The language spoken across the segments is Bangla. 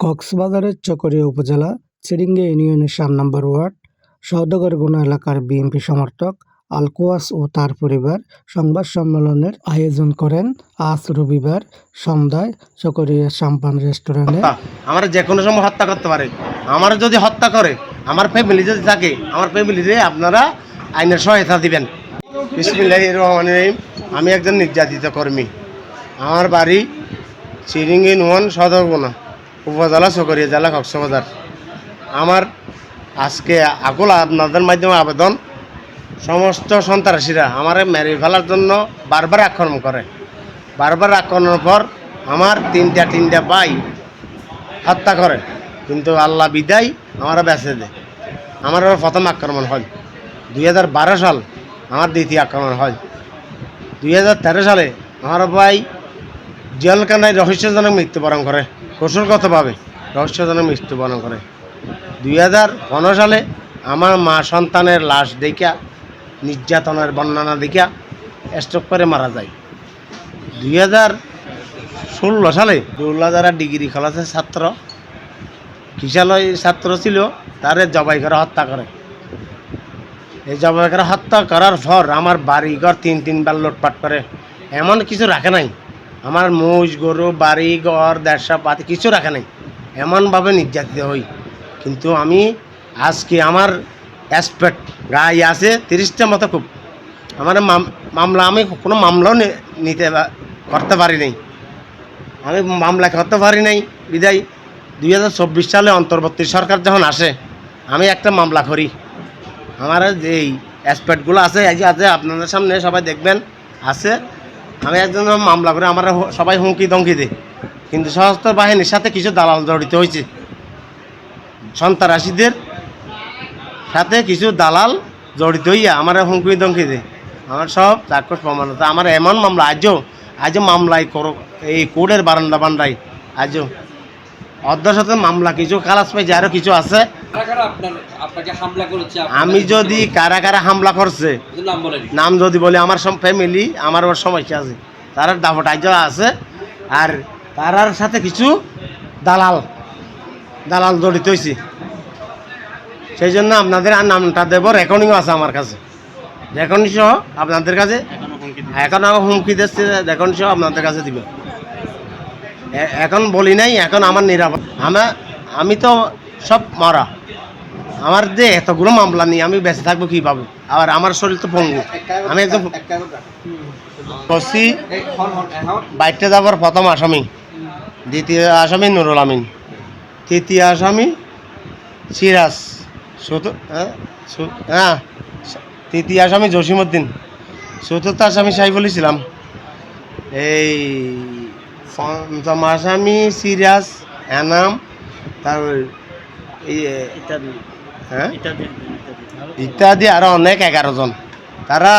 কক্সবাজারের চকরিয়া উপজেলা চিরিঙ্গে ইউনিয়নের সাত নম্বর ওয়ার্ড সওদাগরগুনা এলাকার বিএনপি সমর্থক আলকুয়াস ও তার পরিবার সংবাদ সম্মেলনের আয়োজন করেন আজ রবিবার সন্ধ্যায় চকরিয়া সাম্পান রেস্টুরেন্টে। আমার যে কোনো সময় হত্যা করতে পারে। আমার যদি হত্যা করে, আমার ফ্যামিলি যদি থাকে, আমার ফ্যামিলিতে আপনারা আইনের সহায়তা দিবেন। আমি একজন নির্যাতিত কর্মী। আমার বাড়ি চিরিঙ্গি নুয়ন সদরগুনা উপজেলা চকরিয়া জেলা কক্সবাজার। আমার আজকে আকুল আপনাদের মাধ্যমে আবেদন। সমস্ত সন্ত্রাসীরা আমার মেরে ফেলার জন্য বারবার আক্রমণ করে। বারবার আক্রমণের পর আমার তিনটা তিনটা ভাই হত্যা করে। কিন্তু আল্লাহ বিদায় আমরা বেঁচে দেয়। আমার প্রথম আক্রমণ হয়। দুই হাজার বারো সাল আমার দ্বিতীয় আক্রমণ হয়। দুই হাজার তেরো সালে আমার ভাই জেলখানায় রহস্যজনক মৃত্যুবরণ করে। কৌশলগতভাবে রহস্যজনক মৃত্যুবরণ করে। দুই হাজার পনেরো সালে আমার মা সন্তানের লাশ দেখা নির্যাতনের বর্ণনা দেখা স্ট্রোক করে মারা যায়। দুই হাজার ষোলো সালে দৌলা যারা ডিগ্রি কলেজের ছাত্র কিশালয় ছাত্র ছিল, তারে জবাই করে হত্যা করে। এই জবাই করে হত্যা করার পর আমার বাড়ি ঘর তিন তিনবার লুটপাট করে, এমন কিছু রাখে নাই। আমার মোষ, গরু, বাড়ি, ঘর, দেড়শা, পাতি কিছু রাখে নাই। এমনভাবে নির্যাতিত হই। কিন্তু আমি আজকে আমার অ্যাসপেক্ট গায়ে আছে, তিরিশটা মতো খুব। আমার মাম- মামলা, আমি কোনো মামলাও নিতে করতে পারি নাই। আমি মামলা করতে পারি নাই। বিদায়, দুই হাজার চব্বিশ সালে অন্তর্বর্তী সরকার যখন আসে, আমি একটা মামলা করি। আমার যে এই অ্যাসপেক্টগুলো আছে আছে, আপনাদের সামনে সবাই দেখবেন, আছে। আমি একজন মামলা করে আমার সবাই হুমকি দমকি দেয়। কিন্তু সশস্ত্র বাহিনীর সাথে কিছু দালাল জড়িত হয়েছে। সন্ত্রাসীদের সাথে কিছু দালাল জড়িত হইয়া আমার হুমকি দমকি দেয়। আমার সব চাক্ষুষ প্রমাণ আছে আমার এমন মামলা, আজও আজও মামলায় করো এই কোর্টের বারান্দা বান্দায় আজও। অর্ধশত মামলা, কিছু খালাস পাইছে আরও কিছু আছে। আমি যদি কারা কারা হামলা করছে নাম যদি বলি আমার সব ফ্যামিলি আমার ওর সমস্যা আছে। তার দাপট আজও আছে। আর তারার সাথে কিছু দালাল দালাল জড়িত হয়েছে সেই জন্য আপনাদের আর নামটা দেব রেকর্ডিংও আছে আমার কাছে। রেকর্ডিং সহ আপনাদের কাছে এখন আমার হুমকি দিচ্ছে রেকর্ডিং সহ আপনাদের কাছে দিব। এখন বলি নাই এখন আমার নিরাপদ। আমার আমি তো সব মরা। আমার যে এতগুলো মামলা নিয়ে আমি বেঁচে থাকব কীভাবে? আবার আমার শরীর তো পঙ্গু। আমি একদম বাইকটা যাবার প্রথম আসামি, দ্বিতীয় আসামি নুরুল আমিন। তৃতীয় আসামি সিরাজ হ্যাঁ? হ্যাঁ তৃতীয় আসামি জসিমউদ্দিন। চতুর্থ আসামি সাইফুল ইসলাম। এই পঞ্চম আসামি সিরাজ এনাম, তারপর হ্যাঁ? ইত্যাদি আরও অনেক এগারো জন তারা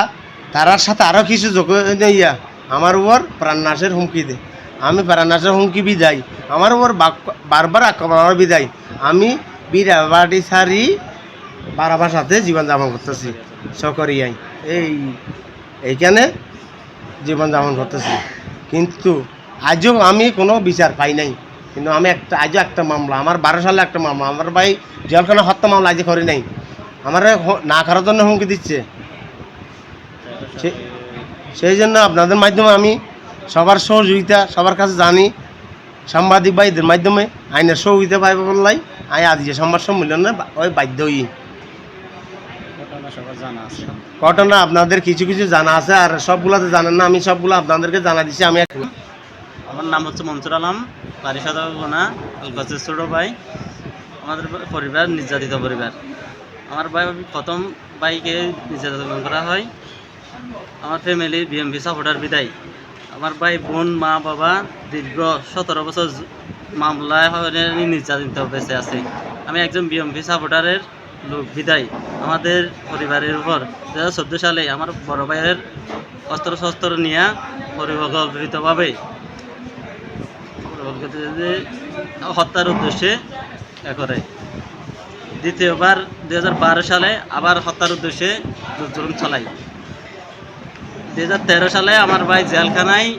তারার সাথে আরও কিছু যোগ ইয়া আমার উপর প্রাণনাশের হুমকি দেয় আমি প্রাণনাশের হুমকি বিদায়। আমার উপর বারবার আক্রমণ বিদায়। আমি বিরাবাড়ি সারি বারাবার সাথে জীবনযাপন করতেছি। সকরিয়াই। এই এইখানে জীবনযাপন করতেছি। কিন্তু আজও আমি কোনো বিচার পাই নাই। কিন্তু আমি একটা, আজও একটা মামলা, আমার বারো সালে একটা মামলা, আমার ভাই জেলখানা হত্যা মামলা আজও করি নাই। আমার না করার জন্য হুমকি দিচ্ছে। সেই জন্য আপনাদের মাধ্যমে আমি সবার সহযোগিতা, সবার কাছে জানি, সাংবাদিক ভাইদের মাধ্যমে, আইনের সহযোগিতা পাইব বললাই, আই যে সংবাদ সম্মেলনে ওই বাধ্য হই। ঘটনা আপনাদের কিছু কিছু জানা আছে, আর সবগুলো তো জানেন না, আমি সবগুলো আপনাদেরকে জানা দিচ্ছি আমি আমার নাম হচ্ছে মনসুর আলম। বাড়ি সদাগোনা আলগাছের ছোটো ভাই। আমাদের পরিবার, নির্যাতিত পরিবার। আমার ভাই প্রথম ভাইকে নির্যাতন করা হয়। আমার ফ্যামিলি বিএমপি সাপোর্টার বিদায়। আমার ভাই বোন, মা, বাবা দীর্ঘ সতেরো বছর মামলায় নির্যাতিত বেঁচে আছে। আমি একজন বিএমপি সাপোর্টারের লোক বিদায়। আমাদের পরিবারের উপর দু হাজার চোদ্দ সালে আমার বড় ভাইয়ের অস্ত্র শস্ত্র নিয়ে পরিকল্পিতভাবে হত্যার উদ্দেশ্যে করে। দ্বিতীয়বার দুই হাজার বারো সালে আবার হত্যার উদ্দেশ্যে জুলুম চালাই। দুই হাজার তেরো সালে আমার ভাই জেলখানায়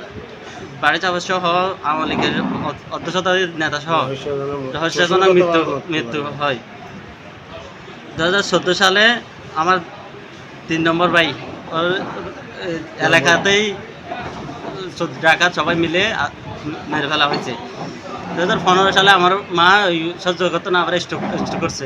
বাড়ি চাপা সহ আওয়ামী লীগের অধ্যক্ষতার নেতা সহ রহস্যজনক মৃত্যু মৃত্যু হয়। দু হাজার চোদ্দ সালে আমার তিন নম্বর ভাই এলাকাতেই ডাকাত সবাই মিলে মেরে ফেলা হয়েছে। দু হাজার পনেরো সালে আমার মা সহ্য করতো না, আবার স্ট্রোক স্ট্রোক করছে।